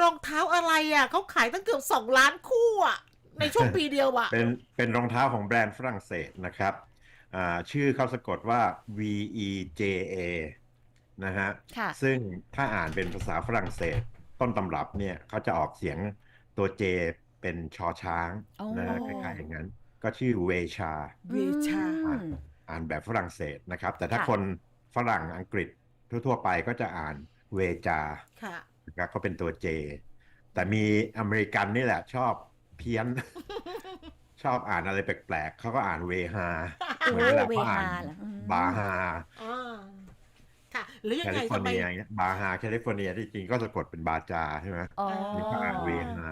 รองเท้าอะไรอะเขาขายตั้งเกือบสองล้านคู่อะ ในช่วงปีเดียวอะ เป็นเป็นรองเท้าของแบรนด์ฝรั่งเศสนะครับอ่าชื่อเขาสะกดว่า V E J A นะฮะ ค่ะ ซึ่งถ้าอ่านเป็นภาษาฝรั่งเศส ต้นตำรับเนี่ยเขาจะออกเสียงตัว J เป็นชอช้างโอ้นะฮะคล้ายๆอย่างนั้น ก็ชื่อเวชา เวชา อืม อ่านแบบฝรั่งเศสนะครับ แต่ถ้าค่ะ คนฝรั่งอังกฤษทั่วๆไปก็จะอ่านเวจา ค่ะ นะครับก็เป็นตัว J แต่มีอเมริกันนี่แหละ ชอบเพี้ยน ชอบอ่านอะไรแปลกๆเขาก็อ่านเวฮาโอ้เหมือนเวลาเวเขาฮาอ่านเหรออืมบาฮาอ่าค่ะหรือยัแคงไงลิฟอทำร์ไมเนียอย่างเงี้ยบาฮาแคลิฟอร์เนียที่จริงก็สะกดเป็นบาจาใช่ไหมอ๋อนี่ก็อ่านเวฮา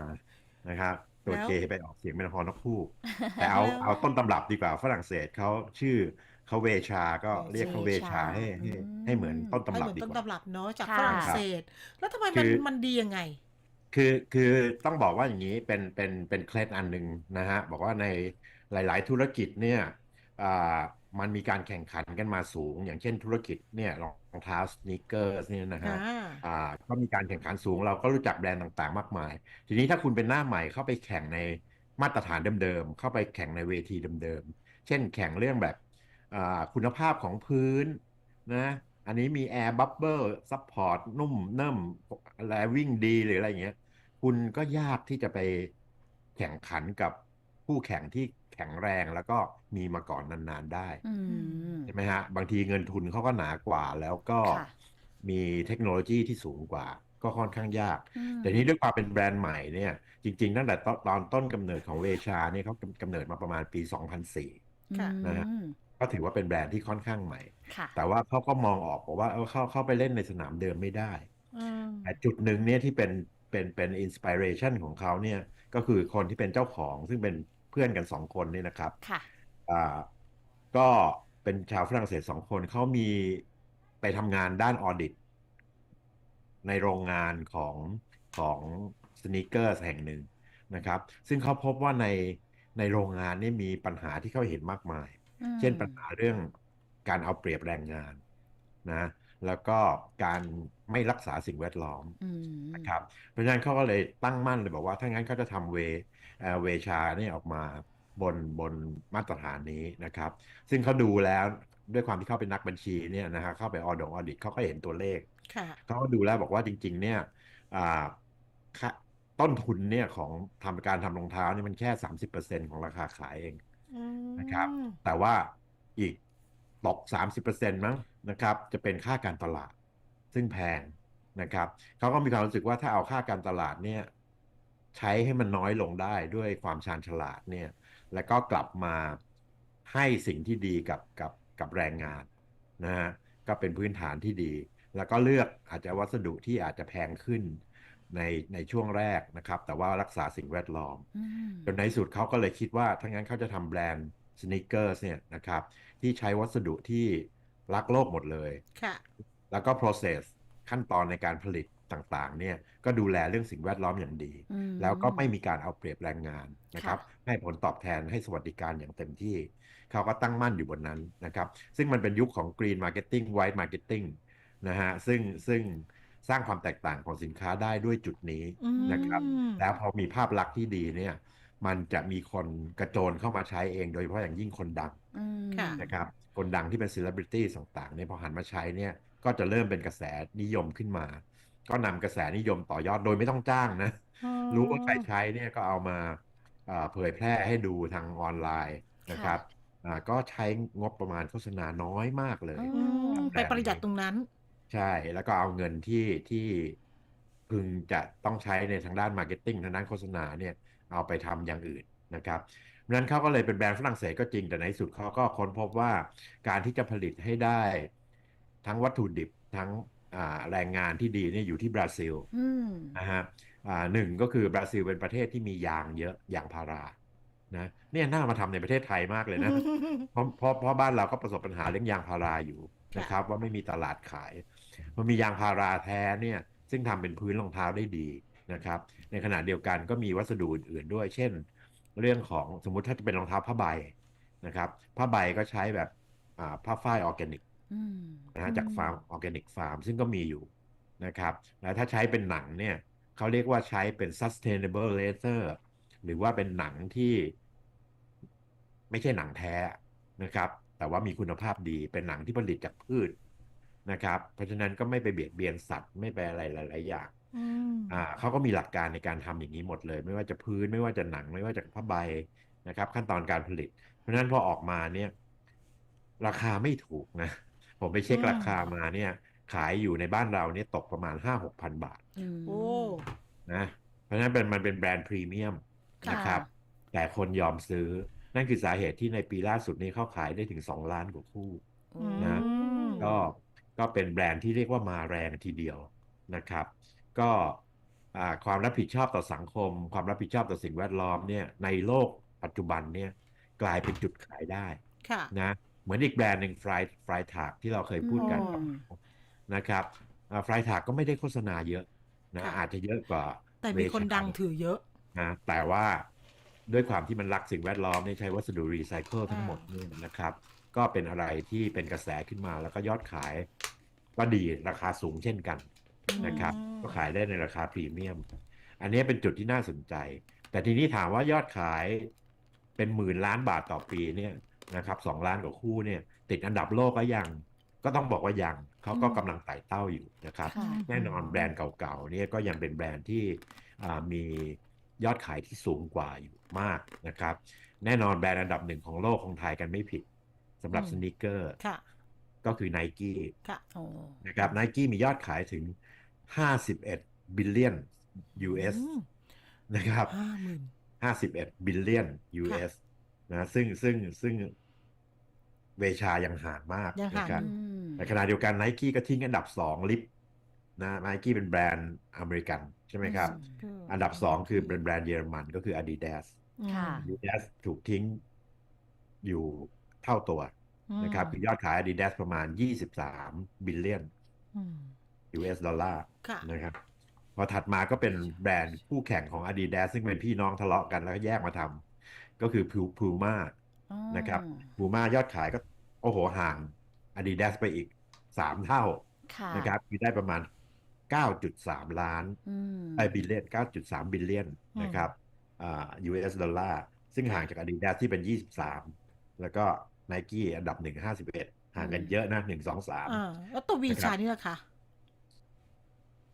นะครับตัวแล้ว J ไปออกเสียงเป็นฮอนกพูกแต่เอาแล้วเอาต้นตำรับดีกว่าฝรั่งเศสเขาชื่อ เขาเวชาก็เรียกเขาเวชาให้ให้ให้เหมือนต้นให้ตำรัเหบมือนดีต้นกว่าตำรับเนาะจากค่ะฝรั่งเศส แล้วทำไมคืมันอมันดียังไง คือคือต้องบอกว่าอย่างนี้เป็นเป็นเป็นเคล็ดอันหนึ่งนะฮะบอกว่าในหลาย ๆ ธุรกิจเนี่ยอ่ามันมีการแข่งขันกันมาสูง อย่างเช่นธุรกิจเนี่ยรองเท้าสน e เกอร์เนี่ยนะฮะอ่าอ่าก็มีการแข่งขันสูงเราก็รู้จักแบรนด์ต่างๆ มากมาย ทีนี้ถ้าคุณเป็นหน้าใหม่เข้าไปแข่งในมาตรฐานเดิมๆ เข้าไปแข่งในเวทีเดิมๆ เช่นแข่งเรื่องแบบอ่า คุณภาพของพื้นนะอันนี้มีแอร์บับเบิลซัพพอร์ตนุ่มเนิ่มอะไรวิ่งดีหรืออะไรอย่างเงี้ย คุณก็ยากที่จะไปแข่งขันกับคู่แข่งที่แข็งแรงแล้วก็มีมาก่อนนานๆได้อืมใช่ไหมฮะ บางทีเงินทุนเขาก็หนากว่า แล้วก็ค่ะมีเทคโนโลยีที่สูงกว่า ก็ค่อนข้างยากอืมแต่นี้ด้วยความเป็นแบรนด์ใหม่เนี่ย จริงๆตั้งแต่ตอนตอนต้นกำเนิดของเวชาเนี่ยเขากำเนิดมาประมาณปี 2004ค่ะนะฮะอืม ก็ถือว่าเป็นแบรนด์ที่ค่อนข้างใหม่ค่ะแต่ว่าเขาก็มองออกบอกว่าเออเข้าเข้าไปเล่นในสนามเดิมไม่ได้อืมแต่จุดหนึ่งเนี่ยที่เป็นเป็นเป็นอินสปิเรชันของเขาเนี่ยก็คือคนที่เป็นเจ้าของซึ่งเป็นเพื่อนกันสองคนเนี่ยนะครับค่ะอ่าก็เป็นชาวฝรั่งเศสสองคนเขามีไปทำงานด้านออดิต ในโรงงานของของสน e เกอร์แห่งหนึ่งนะครับ ซึ่งเขาพบว่าในในโรงงานนี่มีปัญหาที่เขาเห็นมากมายอืม เช่นปัญหาเรื่องการเอาเปรียบแรงงานนะแล้วก็การไม่รักษาสิ่งแวดล้อมอืมนะครับเพราะฉะนั้นเขาก็เลยตั้งมั่นเลยบอกว่า ถ้างั้นเขาจะทำเวเอ่อเวชาเนี่ยออกมาบนบนมาตรฐานนี้นะครับ ซึ่งเขาดูแล้วด้วยความที่เขาเป็นนักบัญชีเนี่ยนะฮะเข้าไปออดงออดิตเขาก็เห็นตัวเลขค่ะเขาก็ดูแล้วบอกว่าจริง ๆ เนี่ยอ่าค่าต้นทุนเนี่ยของทำการทำรองเท้านี่มันแค่30%ของราคาขายเองอืม นะครับ แต่ว่าอีกตก 30%มั้งนะครับ จะเป็นค่าการตลาด ซึ่งแพงนะครับเขาก็มีความรู้สึกว่าถ้าเอาค่าการตลาดเนี่ยใช้ให้มันน้อยลงได้ด้วยความชาญฉลาดเนี่ยแล้วก็กลับมาให้สิ่งที่ดีกับกับกับแรงงานนะฮะก็เป็นพื้นฐานที่ดี แล้วก็เลือกอาจจะวัสดุที่อาจจะแพงขึ้น ในในช่วงแรกนะครับ แต่ว่ารักษาสิ่งแวดล้อมอืมจนในที่สุดเขาก็เลยคิดว่าถ้างั้นเขาจะทำแบรนด์สน e เกอร์เนี่ยนะครับ ที่ใช้วัสดุที่รักโลกหมดเลยค่ะแล้วก็ process ขั้นตอนในการผลิตต่างๆ เนี่ยก็ดูแลเรื่องสิ่งแวดล้อมอย่างดีอืมแล้วก็ไม่มีการเอาเปรียบแรงงานนะครับค่ะให้ผลตอบแทนให้สวัสดิการอย่างเต็มที่ เขาก็ตั้งมั่นอยู่บนนั้นนะครับ ซึ่งมันเป็นยุคของ Green Marketing White Marketing นะฮะซึ่งซึ่ง สร้างความแตกต่างของสินค้าได้ด้วยจุดนี้อืมนะครับ แล้วพอมีภาพลักษณ์ที่ดีเนี่ย มันจะมีคนกระโจนเข้ามาใช้เอง โดยเฉพาะอย่างยิ่งคนดังอืมค่ะนะครับ คนดังที่เป็นเซเลบริตี้ต่างๆเนี่ยพอหันมาใช้เนี่ย ก็จะเริ่มเป็นกระแสนิยมขึ้นมา ก็นำกระแสนิยมต่อยอดโดยไม่ต้องจ้างนะอ๋อรู้ว่าใครใช้เนี่ยก็เอามาเอ่อเผยแพร่ให้ดูทางออนไลน์นะครับอ่าก็ใช้งบประมาณโฆษณาน้อยมากเลยอืมไปประหยัดตรงนั้น ใช่แล้วก็เอาเงินที่ที่พึงจะต้องใช้ในทางด้านมาร์เก็ตติ้งทางด้านโฆษณาเนี่ยเอาไปทำอย่างอื่นนะครับเพราะฉะนั้นเขาก็เลยเป็นแบรนด์ฝรั่งเศสก็จริงแต่ในที่สุดเขาก็ค้นพบว่าการที่จะผลิตให้ได้ ทั้งวัตถุดิบทั้งอ่าแรงงานที่ดีเนี่ยอยู่ที่บราซิลอืมนะฮะอ่าหนึ่งก็คือบราซิลเป็นประเทศที่มียางเยอะยางพารานะเนี่ยน่ามาทำในประเทศไทยมากเลยนะเพราะเพราะเพราะบ้านเราก็ประสบปัญหาเรื่องยางพาราอยู่ค่ะนะครับ ว่าไม่มีตลาดขาย มันมียางพาราแท้เนี่ยซึ่งทำเป็นพื้นรองเท้าได้ดีนะครับ ในขณะเดียวกันก็มีวัสดุอื่นๆด้วย เช่น เรื่องของสมมุติถ้าจะเป็นรองเท้าผ้าใบนะครับผ้าใบก็ใช้แบบอ่าผ้าฝ้ายออร์แกนิกอืมนะฮะจากฟาร์มออร์แกนิกฟาร์มซึ่งก็มีอยู่นะครับแล้วถ้าใช้เป็นหนังเนี่ยเขาเรียกว่าใช้เป็น sustainable leather หรือว่าเป็นหนังที่ ไม่ใช่หนังแท้นะครับ แต่ว่ามีคุณภาพดีเป็นหนังที่ผลิตจากพืช นะครับ เพราะฉะนั้นก็ไม่ไปเบียดเบียนสัตว์ไม่ไปอะไรหลาย ๆ อย่างอืมอ่าเขาก็มีหลักการในการทำอย่างนี้หมดเลย ไม่ว่าจะพื้นไม่ว่าจะหนังไม่ว่าจะผ้าใบนะครับ ขั้นตอนการผลิต เพราะฉะนั้นพอออกมาเนี่ย ราคาไม่ถูกนะ ผมไปเช็คอืมราคามาเนี่ย ขายอยู่ในบ้านเราเนี่ยตกประมาณห้าหกพันบาทอืมโอ้นะเพราะฉะนั้นเป็นมันเป็นแบรนด์พรีเมียมค่ะนะครับ แต่คนยอมซื้อ นั่นคือสาเหตุที่ในปีล่าสุดนี้เขาขายได้ถึงสองล้านกว่าคู่อืมนะก็ ก็เป็นแบรนด์ที่เรียกว่ามาแรงทีเดียวนะครับ ก็อ่าความรับผิดชอบต่อสังคม ความรับผิดชอบต่อสิ่งแวดล้อมเนี่ยในโลกปัจจุบันเนี่ยกลายเป็นจุดขายได้ค่ะนะเหมือนอีกแบรนด์หนึ่งฟรายฟรายถากที่เราเคยพูดกันอืมนะครับฟรายถากก็ไม่ได้โฆษณาเยอะนะค่ะอาจจะเยอะกว่า แต่มีคนดังเวชาถือเยอะนะแต่ว่าด้วยความที่มันรักสิ่งแวดล้อมเนี่ยใช้วัสดุรีไซเคิลทั้งหมดเนี่ยนะครับ ก็เป็นอะไรที่เป็นกระแสขึ้นมาแล้วก็ยอดขายก็ดีราคาสูงเช่นกันนะครับอืมก็ขายได้ในราคาพรีเมียม อันนี้เป็นจุดที่น่าสนใจ แต่ทีนี้ถามว่ายอดขายเป็นหมื่นล้านบาทต่อปีเนี่ยนะครับสองล้านกว่าคู่เนี่ย ติดอันดับโลกก็ยัง ก็ต้องบอกว่ายังเขาก็กำลังไต่เต้าอยู่นะครับค่ะแน่นอนแบรนด์เก่าๆเนี่ยก็ยังเป็นแบรนด์ที่อ่ามียอดขายที่สูงกว่าอยู่มากนะครับ แน่นอนแบรนด์อันดับหนึ่งของโลกของไทยกันไม่ผิด สำหรับอืมสนิเกอร์ค่ะก็คือ n i กี้ค่ะโอ้นะครับไนกี้มียอดขายถึง 51 บิลเลียน US อืมนะครับห้าหมื่น51 บิลเลียน US นะซึ่งซึ่งซึ่งเวชายังห่างมากยังห่างนะครับอืมในขณะเดียวกันไนกี้ก็ทิ้งอันดับสองลิฟต์นะไนกี้เป็นแบรนด์อเมริกัน ใช่ไหมครับอืมอันดับสองคือเป็นแบรนด์เยอรมันก็คือ Adidas ค่ะ Adidas ถูกทิ้งอยู่ เท่าตัวนะครับคือยอดขาย Adidas ประมาณ 23 บิลเลียนอืม US ดอลลาร์ค่ะนะครับพอถัดมาก็เป็นแบรนด์คู่แข่งของ Adidas ซึ่งเป็นพี่น้องทะเลาะกันแล้วก็แยกมาทำก็คือ Puma อ๋อนะครับ Puma ยอดขายก็ โอ้โหห่าง Adidas ไปอีก 3 เท่าค่ะนะครับคือได้ประมาณ 9.3 ล้านอืมไอบิลเลียน 9.3 บิลเลียนอืมนะครับอ่า US ดอลลาร์ซึ่งห่างจาก Adidas ที่เป็น 23 แล้วก็ Nike อันดับ1 51ห่างกันเยอะนะ1 2อ่า3แล้วตัววีนะครับชานี่ล่ะคะ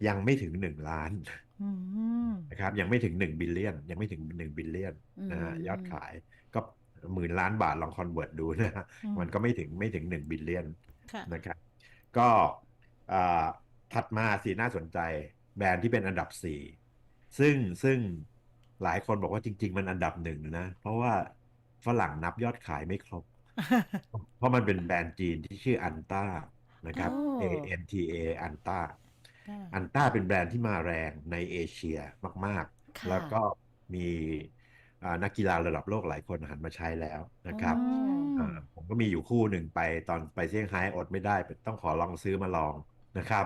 ยังไม่ถึง1ล้านอืมนะครับ ยังไม่ถึง1บิลเลียน ยังไม่ถึง1บิลเลียนนะฮะอืมยอดขายก็หมื่นล้านบาทลองคอนเวิร์ตดูนะฮะอืมมันก็ไม่ถึงไม่ถึง1บิลเลียนค่ะนะครับ ก็อ่าถัดมาสีน่าสนใจแบรนด์ที่เป็นอันดับสี่ซึ่งซึ่งหลายคนบอกว่าจริง ๆ มันอันดับหนึ่งนะ เพราะว่าฝรั่งนับยอดขายไม่ครบ เพราะมันเป็นแบรนด์จีนที่ชื่ออันต้านะครับโอ้ A N T A อันต้า ค่ะ อันต้าเป็นแบรนด์ที่มาแรงในเอเชียมาก ค่ะ ๆ แล้วก็มีอ่านักกีฬาระดับโลกหลายคนหันมาใช้แล้วนะครับอ๋อ อ่าผมก็มีอยู่คู่หนึ่งไปตอนไปเซี่ยงไฮ้อดไม่ได้ต้องขอลองซื้อมาลองนะครับ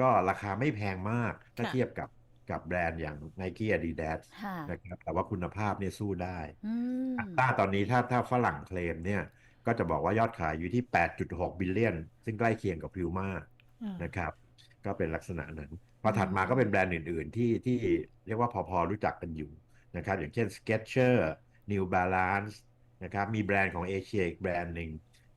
ก็ราคาไม่แพงมากถ้าค่ะ เทียบกับกับแบรนด์อย่าง Nike Adidas ค่ะนะครับแต่ว่าคุณภาพเนี่ยสู้ได้ อืมอัตราตอนนี้ถ้าถ้าฝรั่งเคลมเนี่ย ก็จะบอกว่ายอดขายอยู่ที่ 8.6 บิลเลียน ซึ่งใกล้เคียงกับพิวมาอ่านะครับ ก็เป็นลักษณะนั้น พอถัดมาก็เป็นแบรนด์อื่น ๆ ที่ที่เรียกว่าพอๆรู้จักกันอยู่นะครับ อย่างเช่น Skechers New Balance นะครับ มีแบรนด์ของเอเชียอีกแบรนด์หนึ่ง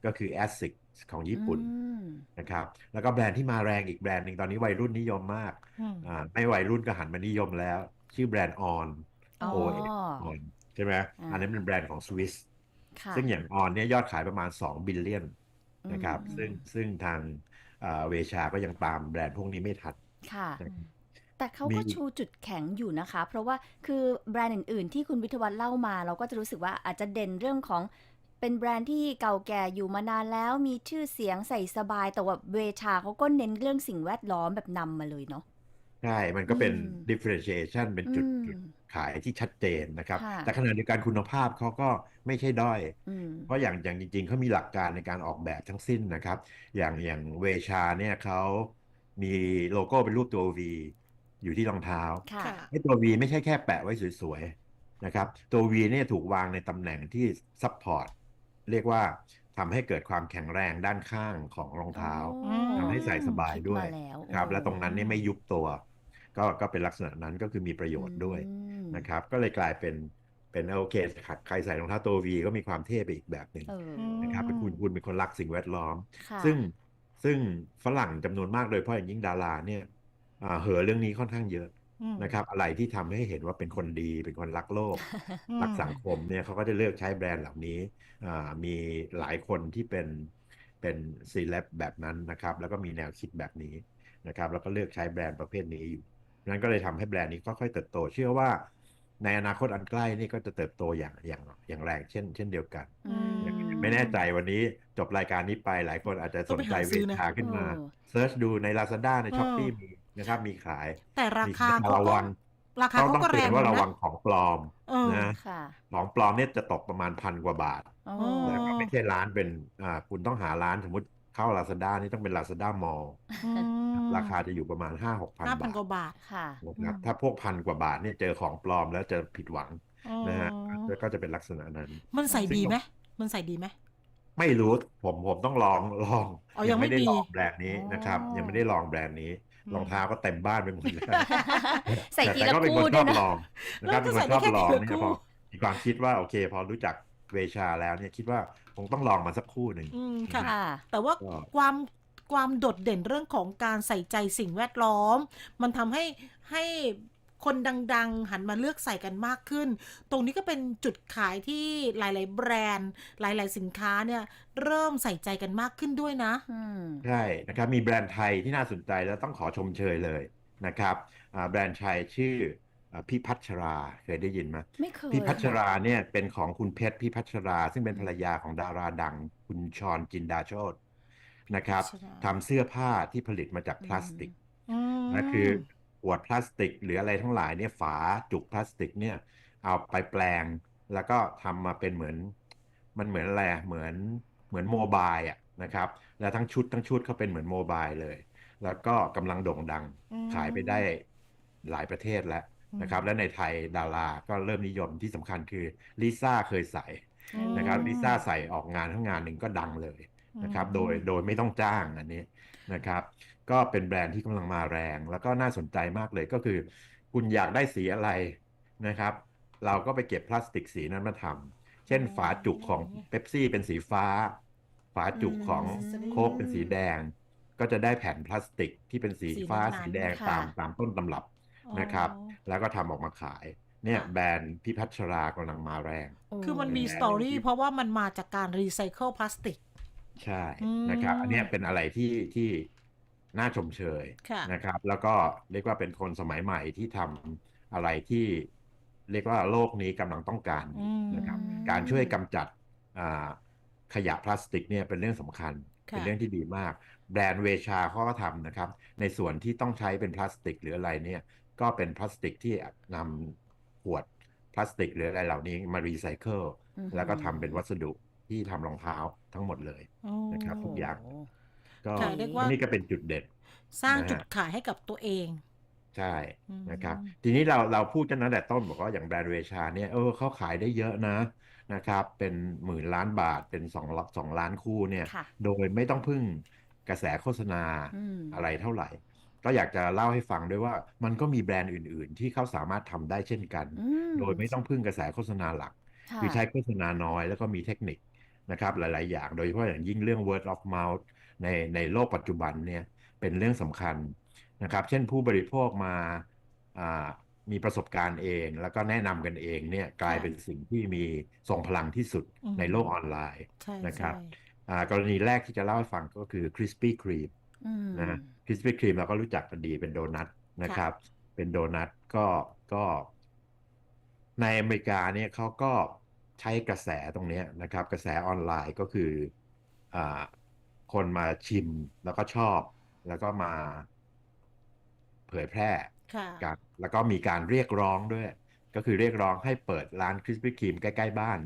ก็คือ Asics ของญี่ปุ่นอืมนะครับ แล้วก็แบรนด์ที่มาแรงอีกแบรนด์หนึ่งตอนนี้วัยรุ่นนิยมมากอืมอ่าไม่วัยรุ่นก็หันมานิยมแล้ว ชื่อแบรนด์ On อ๋อ O N On ใช่ไหมอ่าอันนั้นเป็นแบรนด์ของสวิสค่ะ ซึ่งอย่าง On เนี่ยยอดขายประมาณ 2 บิลเลียนนะครับอืมซึ่งซึ่งทางอ่าเวชาก็ยังตามแบรนด์พวกนี้ไม่ทันค่ะนะครับแต่เขามีก็ชูจุดแข็งอยู่นะคะ เพราะว่าคือแบรนด์อื่น ๆ ที่คุณวิทยวัฒน์เล่ามา เราก็จะรู้สึกว่าอาจจะเด่นเรื่องของเป็นแบรนด์ที่เก่าแก่อยู่มานานแล้วมีชื่อเสียงใส่สบาย แต่ว่าเวชาเขาก็เน้นเรื่องสิ่งแวดล้อมแบบนำมาเลยเนาะ ใช่ มันก็เป็นอืม differentiation เป็นจุดอืมจุดขายที่ชัดเจนนะครับค่ะแต่ขณะเดียวกันคุณภาพเขาก็ไม่ใช่ด้อยอืมเพราะอย่างอย่างจริง ๆ เขามีหลักการในการออกแบบทั้งสิ้นนะครับ อย่างอย่างเวชาเนี่ยเขามีโลโก้เป็นรูปตัว V อยู่ที่รองเท้าค่ะค่ะไอ้ตัว V ไม่ใช่แค่แปะไว้สวยๆนะครับตัว V เนี่ยถูกวางในตำแหน่งที่ซัพพอร์ตเรียกว่าทำให้เกิดความแข็งแรงด้านข้างของรองเท้าอ๋อทำให้ใส่สบายด้วยคิมาแล้วครับ และตรงนั้นเนี่ยไม่ยุบตัว ก็ก็เป็นลักษณะนั้นก็คือมีประโยชน์ด้วยอืมนะครับ ก็เลยกลายเป็นเป็นโอเคใครใส่รองเท้าตัววีก็มีความเท่ไปอีกแบบหนึ่งเออนะครับเป็นคุณคุณเป็นคนรักสิ่งแวดล้อมค่ะซึ่งซึ่งฝรั่งจำนวนมากโดยเฉพาะอย่างยิ่งดาราเนี่ยอ่าเห่อเรื่องนี้ค่อนข้างเยอะอืมนะครับ อะไรที่ทำให้เห็นว่าเป็นคนดีเป็นคนรักโลกอืมรักสังคมเนี่ยเขาก็จะเลือกใช้แบรนด์เหล่านี้อ่ามีหลายคนที่เป็นเป็นซีเลบแบบนั้นนะครับ แล้วก็มีแนวคิดแบบนี้นะครับ แล้วก็เลือกใช้แบรนด์ประเภทนี้อยู่ นั้นก็เลยทำให้แบรนด์นี้ค่อยๆเติบโต เชื่อว่าในอนาคตอันใกล้นี่ก็จะเติบโตอย่างอย่างอย่างแรงเช่น เช่นเดียวกันอืมไม่แน่ใจวันนี้จบรายการนี้ไปหลายคนอาจจะสนใจต้องไปหาซื้เวอนะชาขึ้นมาเออเซิร์ชดูใน Lazada ในเออช้อปปี้มีนะครับมีขาย แต่รามีคาแต่เขาระก็วังราคาต้องเขาต้องก็แรเตือนงว่าอยู่ระวันะงของปลอมเออนะค่ะของปลอมเนี่ยจะตกประมาณพันกว่าบาทโอ้อ๋อนะครับไม่ใช่ร้านเป็นอ่าคุณต้องหาร้านสมมติ เข้า Lazada นี่ต้องเป็น Lazada Mall อืมราคาจะอยู่ประมาณ 5 6พันห้าพับานทกว่าบาทค่ะนะครับอืมถ้าพวกพันกว่าบาทเนี่ยเจอของปลอมแล้วจะผิดหวังอ๋อนะฮะแล้วก็จะเป็นลักษณะนั้น มันใส่ซึ่งดีไหมมันใส่ดีไหมไม่รู้ผมผมต้องลองลองอ๋อยังไม่ได้มีลองแบรนด์นี้นะครับอ๋อยังไม่ได้ลองแบรนด์นี้อืมรองเท้าก็เต็มบ้านไปหมดเลยใส่แต่ทีแต่ละก็เป็นคคู่นชด้วอยบนะลองนะครับแล้เป็วนก็คนใส่ชอบได้แค่ลองทีละเนี่ยคู่พอมีความคิดว่าโอเค พอรู้จัก เวชาแล้วเนี่ยคิดว่าคงต้องลองมาสักคู่หนึ่ง อืมค่ะ ค่ะ แต่ว่าก็ ความความโดดเด่นเรื่องของการใส่ใจสิ่งแวดล้อม มันทำให้ให้คนดังๆ หันมาเลือกใส่กันมากขึ้น ตรงนี้ก็เป็นจุดขายที่หลายๆ แบรนด์ หลายๆ สินค้าเนี่ย เริ่มใส่ใจกันมากขึ้นด้วยนะ อืม ใช่นะครับมีแบรนด์ไทยที่น่าสนใจแล้วต้องขอชมเชยเลยนะครับอ่าแบรนด์ไทยชื่ออ่า พี่พัชราเคยได้ยินไหมไม่เคยพี่พัชค่ะราเนี่ยเป็นของคุณเพชรพี่พัชรา ซึ่งเป็นภรรยาของดาราดัง คุณชรจินดาโชตนะครับพัชราทำเสื้อผ้าที่ผลิตมาจากพลาสติกอืมนะคือขวดพลาสติก หรืออะไรทั้งหลายเนี่ยฝาจุกพลาสติกเนี่ย เอาไปแปลง แล้วก็ทำมาเป็นเหมือน มันเหมือนอะไรอะเหมือนเหมือนโมบายอะนะครับ แล้วทั้งชุดทั้งชุดเขาเป็นเหมือนโมบายเลย แล้วก็กำลังโด่งดังอืมขายไปได้หลายประเทศแล้ว นะครับและในไทยดาราก็เริ่มนิยมที่สำคัญคือลิซ่าเคยใส่นะครับอืมลิซ่าใส่ออกงานทั้งงานหนึ่งก็ดังเลยนะครับอืมโดยโดยไม่ต้องจ้างอันนี้นะครับ ก็เป็นแบรนด์ที่กำลังมาแรง แล้วก็น่าสนใจมากเลยก็คือ คุณอยากได้สีอะไรนะครับ เราก็ไปเก็บพลาสติกสีนั้นมาทำเช่นอ๋อฝาจุกของเป๊ปซี่เป็นสีฟ้า ฝาจุกของอืมโค้กเป็นสีแดง ก็จะได้แผ่นพลาสติกที่เป็นสีสีฟ้านั้นๆสีแดงค่ะตามตามต้นตำรับ นะครับ แล้วก็ทำออกมาขายเนี่ยค่ะแบรนด์พิพัชรากำลังมาแรงโอ้คือมันมีเป็นสไงตอรี่เพราะว่ามันมาจากการรีไซเคิลพลาสติก ใช่อืมนะครับ อันเนี้ยเป็นอะไรที่ที่น่าชมเชยค่ะนะครับ แล้วก็เรียกว่าเป็นคนสมัยใหม่ที่ทำอะไรที่เรียกว่าโลกนี้กำลังต้องการอืมนะครับ การช่วยกำจัดอ่าขยะพลาสติกเนี่ยเป็นเรื่องสำคัญค่ะเป็นเรื่องที่ดีมาก แบรนด์เวชาเขาก็ทำนะครับ ในส่วนที่ต้องใช้เป็นพลาสติกหรืออะไรเนี่ย ก็เป็นพลาสติกที่นำขวดพลาสติกหรืออะไรเหล่านี้มารีไซเคิลอืมแล้วก็ทำเป็นวัสดุที่ทำรองเท้าทั้งหมดเลยนะครับทุกอย่างโก็ค่ะเรียกว่านี่ก็เป็นจุดเด่นสร้างนะฮะจุดขายให้กับตัวเองใช่อืมนะครับ ทีนี้เราเราพูดกันตั้งแต่ต้นบอกว่าอย่างแบรนด์เวชาเนี่ยเออเขาขายได้เยอะนะนะครับ เป็นหมื่นล้านบาทเป็นสองล้านสองล้านคู่เนี่ยค่ะโดยไม่ต้องพึ่งกระแสโฆษณาอืมอะไรเท่าไหร่ ก็อยากจะเล่าให้ฟังด้วยว่ามันก็มีแบรนด์อื่น ๆ ที่เขาสามารถทำได้เช่นกันอืมโดยไม่ต้องพึ่งกระแสโฆษณาหลักค่ะคือใช้โฆษณาน้อยแล้วก็มีเทคนิคนะครับหลาย ๆ อย่าง โดยเฉพาะอย่างยิ่งเรื่อง word of mouth ในในโลกปัจจุบันเนี่ยเป็นเรื่องสำคัญนะครับ เช่นผู้บริโภคมาอ่ามีประสบการณ์เอง แล้วก็แนะนำกันเองเนี่ยกลายเป็นสิ่งที่มีทรงพลังที่สุดอืมในโลกออนไลน์ใช่นะครับใช่อ่ากรณีแรกที่จะเล่าให้ฟังก็คือ Krispy Kreme อืม นะคริสปี้ครีมเราก็รู้จักกันดีเป็นโดนัทนะครับ เป็นโดนัทก็ก็ในอเมริกาเนี่ยเขาก็ใช้กระแสตรงเนี้ยนะครับ กระแสออนไลน์ก็คืออ่าคนมาชิมแล้วก็ชอบ แล้วก็มาเผยแพร่ค่ะกันแล้วก็มีการเรียกร้องด้วย ก็คือเรียกร้องให้เปิดร้านคริสปี้ครีมใกล้ ๆ บ้าน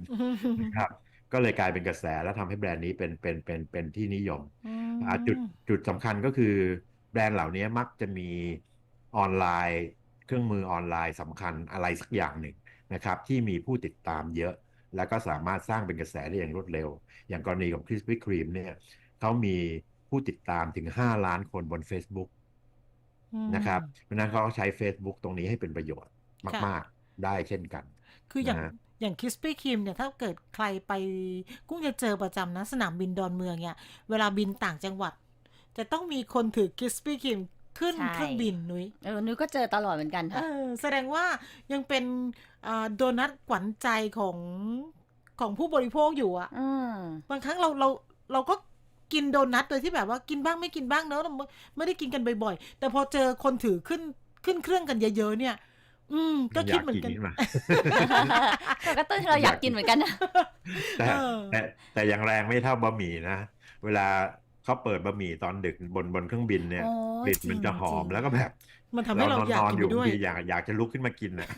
นะครับ ก็เลยกลายเป็นกระแสแล้วทำให้แบรนด์นี้เป็นเป็นเป็นเป็นที่นิยมอืมอ่า จุดจุดสำคัญก็คือแบรนด์เหล่านี้มักจะมีออนไลน์ เครื่องมือออนไลน์สำคัญอะไรสักอย่างหนึ่งนะครับ ที่มีผู้ติดตามเยอะ แล้วก็สามารถสร้างเป็นกระแสได้อย่างรวดเร็ว อย่างกรณีของ Krispy Kreme เนี่ยเขามีผู้ติดตามถึง 5 ล้านคนบน Facebook อืมนะครับเพราะฉะนั้นเขาก็ใช้ Facebook ตรงนี้ให้เป็นประโยชน์ค่ะมาก ๆ ได้เช่นกัน คืออย่างนะฮะ อย่างคิสปี้ครีมเนี่ยถ้าเกิดใครไปกุ้งจะเจอประจำนะสนามบินดอนเมืองเนี่ยเวลาบินต่างจังหวัด จะต้องมีคนถือคิสปี้ครีมขึ้นใช่เครื่องบินนุ้ยเออนุ้ยก็เจอตลอดเหมือนกันเอค่ะอแสดงว่ายังเป็นอ่าโดนัทขวัญใจของของผู้บริโภคอยู่อะอืมบางครั้งเราเราเราก็กินโดนัทโดยที่แบบว่ากินบ้างไม่กินบ้างเนอะเราไม่ไม่ได้กินกันบ่อยๆ แต่พอเจอคนถือขึ้นขึ้นเครื่องกันเยอะๆเนี่ย อืม ก็คิดเหมือนกันยามาแต่ก็ต้นที่เราอยากกินเหมือนกันนะแต่เออแต่แต่ยังแรงไม่เท่าบะหมี่นะ เวลาเขาเปิดบะหมี่ตอนดึกบนบนเครื่องบินเนี่ยโอ้กลิ่นจริงมันจะหอมจริงแล้วก็แบบ มันทำให้เราอยากนอนกินอยู่ไปด้วยบางทีอยากอยากจะลุกขึ้นมากินนะ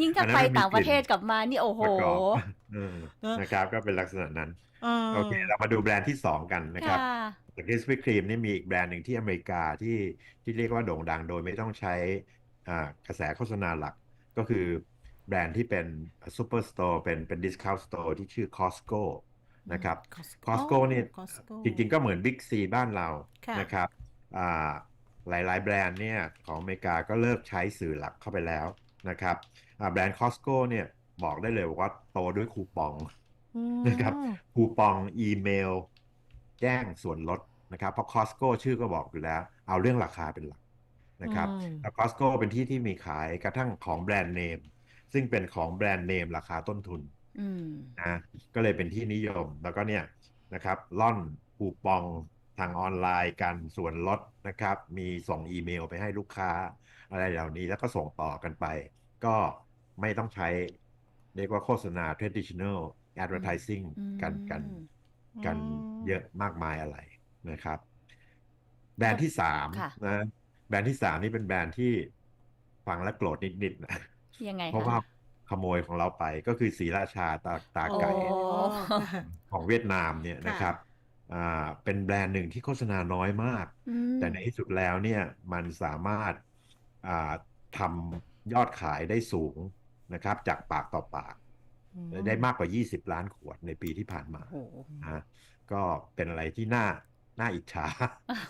ยิ่งถ้าอันนั้นไปมันมีต่างประเทศกลิ่นกลับมานี่โอ้โหประกอบเออเออนะครับก็เป็นลักษณะนั้นเออโอเคเรามาดูแบรนด์ที่สองกันนะครับค่ะคริสปี้ครีมนี่มีอีกแบรนด์หนึ่งที่อเมริกาที่ที่เรียกว่าโด่งดังโดยไม่ต้องใช้อ่า กระแสโฆษณาหลักก็คือแบรนด์ที่เป็นซูเปอร์สโตร์เป็นเป็นดิสคาว n t สโตร์ที่ชื่อ Costco นะครับ Costco เนี่ย Costco จริงๆก็เหมือน Big C บ้านเราค่ะนะครับอ่าหลายๆ แบรนด์เนี่ยของอเมริกาก็เลิกใช้สื่อหลักเข้าไปแล้วนะครับอ่าแบรนด์ Costco เนี่ยบอกได้เลยว่าโตด้วยคูปองอืมนะครับคูปองอีเมล แจ้งส่วนลดนะครับเพราะ Costco ชื่อก็บอกอยู่แล้ว เอาเรื่องราคาเป็นหลัก นะครับอืมแล้ว Costco เป็นที่ที่มีขายกระทั่งของแบรนด์เนม ซึ่งเป็นของแบรนด์เนมราคาต้นทุนอืมนะก็เลยเป็นที่นิยมแล้วก็เนี่ยนะครับล่อนคูปองทางออนไลน์กันส่วนลดนะครับ มีส่งอีเมลไปให้ลูกค้า อะไรเหล่านี้แล้วก็ส่งต่อกันไป ก็ไม่ต้องใช้เรียกว่าโฆษณา traditional advertising อืมกันกันกันอืมเยอะมากมายอะไรนะครับ แบรนด์ที่สามค่ะนะ แบรนด์ที่สามนี่เป็นแบรนด์ที่ฟังแล้วโกรธนิดๆนะยังไงเพราะคะว่าขโมยของเราไปก็คือศรีราชาตาตาโอ้ไก่โอ้ของเวียดนามเนี่ยค่ะนะครับอ่าเป็นแบรนด์หนึ่งที่โฆษณาน้อยมากอืมแต่ในที่สุดแล้วเนี่ยมันสามารถอ่าทำยอดขายได้สูงนะครับ จากปากต่อปากอืมได้มากกว่า 20 ล้านขวดในปีที่ผ่านมาโอ้โหนะก็เป็นอะไรที่น่า น่าอิจฉา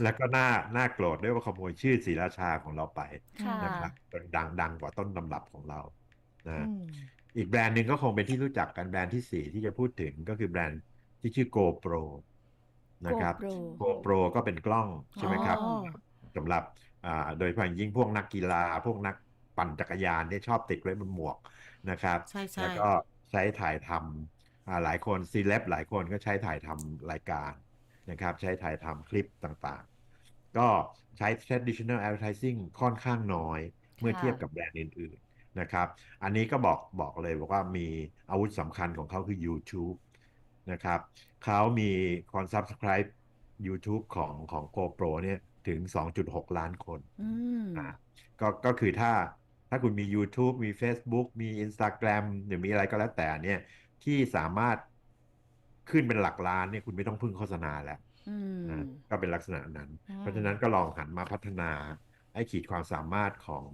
แล้วก็น่าน่าโกรธด้วยว่าขโมยชื่อศรีราชาของเราไปค่ะนะครับจนดังดังกว่าต้นตำรับของเรานะอืมอีกแบรนด์หนึ่งก็คงเป็นที่รู้จักกันแบรนด์ที่สี่ที่จะพูดถึงก็คือแบรนด์ที่ชื่อ GoPro นะครับ GoPro GoPro ก็เป็นกล้องใช่ไหมครับอ๋อสำหรับอ่าโดยเฉพาะอย่างยิ่งพวกนักกีฬา พวกนักปั่นจักรยานเนี่ยชอบติดไว้บนหมวกนะครับใช่ใช่แล้วก็ใช้ถ่ายทำอ่าหลายคนซีเลบหลายคนก็ใช้ถ่ายทำรายการ นะครับใช้ถ่ายทำคลิปต่างๆ ก็ใช้ traditional advertising ค่อนข้างน้อยเมื่อค่ะเทียบกับแบรนด์อื่นๆนะครับ อันนี้ก็บอกบอกเลยบอกว่ามีอาวุธสำคัญของเขาคือ YouTube นะครับเขามีคน subscribe YouTube ของของ GoPro เนี่ยถึง 2.6 ล้านคนอืมอ่าก็ก็คือถ้าถ้าคุณมี YouTube มี Facebook มี Instagram หรือมีอะไรก็แล้วแต่เนี่ยที่สามารถ ขึ้นเป็นหลักล้านเนี่ยคุณไม่ต้องพึ่งโฆษณาแล้วอืมนะก็เป็นลักษณะนั้นอืมเพราะฉะนั้นก็ลองหันมาพัฒนาให้ขีดความสามารถของ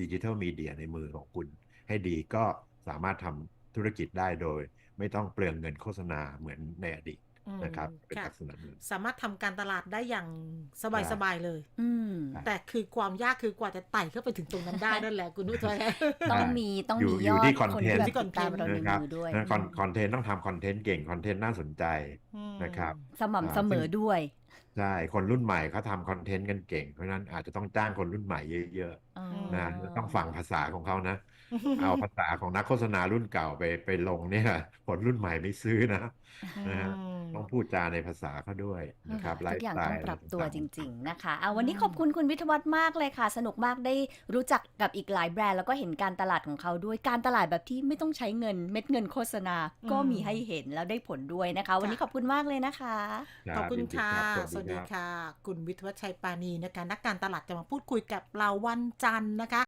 ดิจิทัลมีเดียในมือของคุณ ให้ดีก็สามารถทำธุรกิจได้โดย ไม่ต้องเปลืองเงินโฆษณาเหมือนในอดีตอืม นะครับเป็นค่ะลักษณะนั้นสามารถทำการตลาดได้อย่างสบายๆเลย อืมแต่คือความยากคือกว่าจะไต่เข้าไปถึงตรงนั้นได้นั่นแหละคุณนุ้ยต้องมีต้องอยู่มีอยู่ยอดที่คนที่ content แบบติดตามเราในนะครับมือด้วยนะคอนคอนเทนต์ต้องทำคอนเทนต์เก่งคอนเทนต์น่าสนใจนะครับ สม่ำเสมอด้วย ใช่ คนรุ่นใหม่เขาทำคอนเทนต์กันเก่ง เพราะฉะนั้นอาจจะต้องจ้างคนรุ่นใหม่เยอะอ๋อ ๆนะแล้วต้องฟังภาษาของเขานะ เอาภาษาของนักโฆษณารุ่นเก่าไปไปลงเนี่ยคนรุ่นใหม่ไม่ซื้อนะนะฮะต้องพูดจาในภาษาเขาด้วยนะครับไลทุกฟ์อย่างสไตต้องล์ปรับตัวอะไจต่างริง ๆ นะคะเอาวันนี้ขอบคุณคุณวิทยวัฒน์มากเลยค่ะ สนุกมากได้รู้จักกับอีกหลายแบรนด์แล้วก็เห็นการตลาดของเขาด้วยการตลาดแบบที่ไม่ต้องใช้เงินเม็ดเงินโฆษณา ก็อืม มีให้เห็นแล้วได้ผลด้วยนะคะ วันนี้ค่ะขอบคุณมากเลยนะคะๆขอบคุณยินดีค่ะ รับสวัสดีค่ะ คุณวิทวัชัยปานีนะคะ นักการตลาดจะมาพูดคุยกับเราวันจันทร์นะคะ